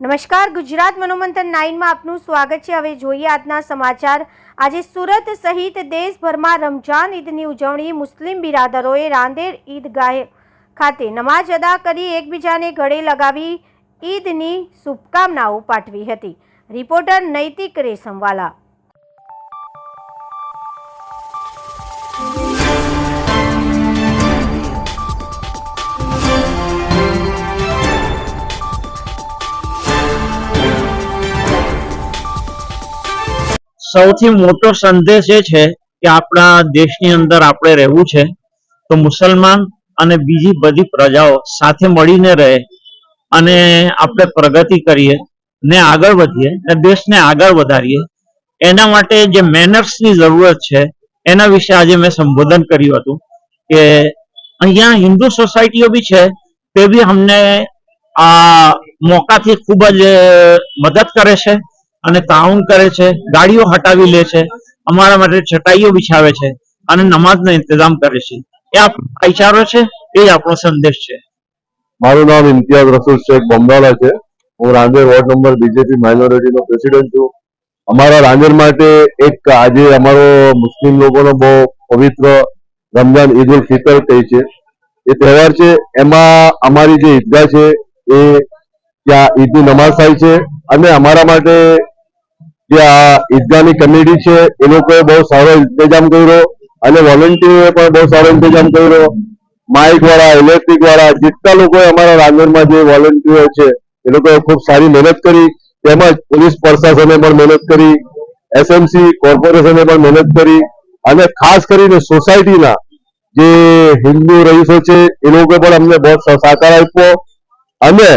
નમસ્કાર, ગુજરાત મનોમંથન નાઇનમાં આપનું સ્વાગત છે. હવે જોઈએ આજના સમાચાર. આજે સુરત સહિત દેશભરમાં રમજાન ઈદની ઉજવણી મુસ્લિમ બિરાદરોએ રાંદેર ઈદગાહ ખાતે નમાઝ અદા કરી એકબીજાને ગળે લગાવી ઈદની શુભકામનાઓ પાઠવી હતી. રિપોર્ટર નૈતિક રેશમવાલા સૌથી મોટો સંદેશ એ છે કે આપણા દેશની અંદર આપણે રહેવું છે તો મુસલમાન અને બીજી બધી પ્રજાઓ સાથે મળીને રહે અને આપણે પ્રગતિ કરીએ ને આગળ વધીએ ને દેશને આગળ વધારીએ. એના માટે જે મેનર્સની જરૂરત છે, એના વિશે આજે મેં સંબોધન કર્યું હતું કે અહીંયા હિન્દુ સોસાયટીઓ બી છે તે બી અમને આ મોકાથી ખૂબ જ મદદ કરે છે અને તાઉન કરે છે, ગાડીઓ હટાવી લે છે, અમારા માટે ચટાઈઓ બિછાવે છે અને નમાજનો ઇંતજામ કરે છે. એ આપણો ભાઈચારો છે, એ આપણો સંદેશ છે. મારું નામ ઇમ્તિયાઝ રસૂલ શેખ બંબાલા છે. હું રાંદેર વોર્ડ નંબર બીજેપી માઇનોરિટીનો પ્રેસિડેન્ટ છું. અમારા રાંદેર માટે એક આજે અમારો મુસ્લિમ લોકોનો બહુ પવિત્ર રમઝાન ઈદ ઉલ ફિતર કહે છે. એ તહેવાર છે, એમાં અમારી જે ઈદગાહ છે, એ ત્યાં ઈદની નમાઝ થાય છે અને અમારા માટે જે આ ઈદગાહની કમિટી છે, એ લોકોએ બહુ સારો ઇંતજામ કર્યો અને વોલેન્ટિયરોએ પણ બહુ સારો ઇંતજામ કર્યો. માઇક વાળા ઇલેક્ટ્રિક વાળા, જેટલા લોકોએ અમારા રાંગણમાં જે વોલેન્ટિયર છે, એ લોકોએ ખૂબ સારી મહેનત કરી. તેમજ પોલીસ પ્રશાસને પણ મહેનત કરી. એસએમસી કોર્પોરેશને પણ મહેનત કરી. અને ખાસ કરીને સોસાયટીના જે હિન્દુ રહીશો છે, એ લોકો પણ અમને બહુ સહકાર આપ્યો. અને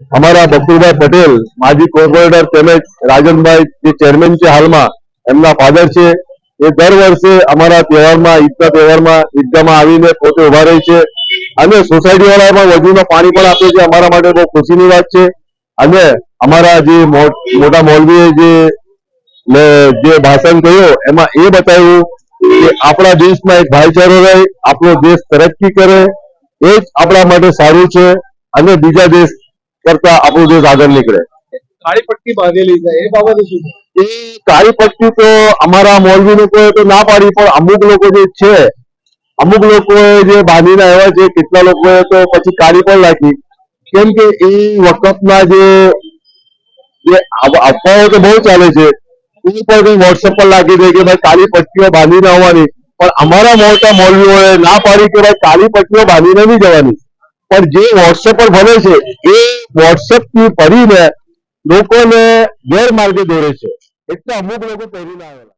અમારા બકુરભાઈ પટેલ, માજી કોર્પોરેટર તેમજ રાજનભાઈ જે ચેરમેન છે હાલમાં, એમના ફાધર છે. એ દર વર્ષે અમારા તહેવારમાં, ઈદના તહેવારમાં ઈદગાહમાં આવીને પોતે ઊભા રહે છે. અને સોસાયટી વધુમાં પાણી પણ આપે છે. અમારા માટે બહુ ખુશીની વાત છે. અને અમારા જે મોટા મોલવીએ જે જે ભાષણ કહ્યું એમાં એ બતાવ્યું કે આપણા દેશમાં એક ભાઈચારો રહે, આપણો દેશ તરક્કી કરે. એ જ આપણા માટે સારું છે. અને બીજા દેશ કરતા આપણું દેશ આગળ નીકળે. કાળી પટ્ટી બાંધેલી છે એ બાબતે શું એ કાળી પટ્ટી તો અમારા મોરબી લોકોએ તો ના પાડી પણ અમુક લોકો જે છે અમુક લોકોએ જે બાંધીને આવ્યા છે કેટલા લોકોએ તો પછી કાળી પણ રાખી કેમ કે એ વખતના જે જે અફ- અફવાઓ તો બહુ ચાલે છે. એ પણ વોટ્સએપ પર લાગી દે કે ભાઈ કાળી પટ્ટીઓ બાંધીને આવવાની. પણ અમારા મોટા મૌલવીઓએ ના પાડી કે ભાઈ કાળી પટ્ટીઓ બાંધીને નહીં જવાની. પણ જે વોટ્સએપ પર ભણે છે, એ વોટ્સએપથી ભરીને લોકોને ગેરમાર્ગે દોરે છે. એટલે અમુક લોકો પહેરીને આવેલા.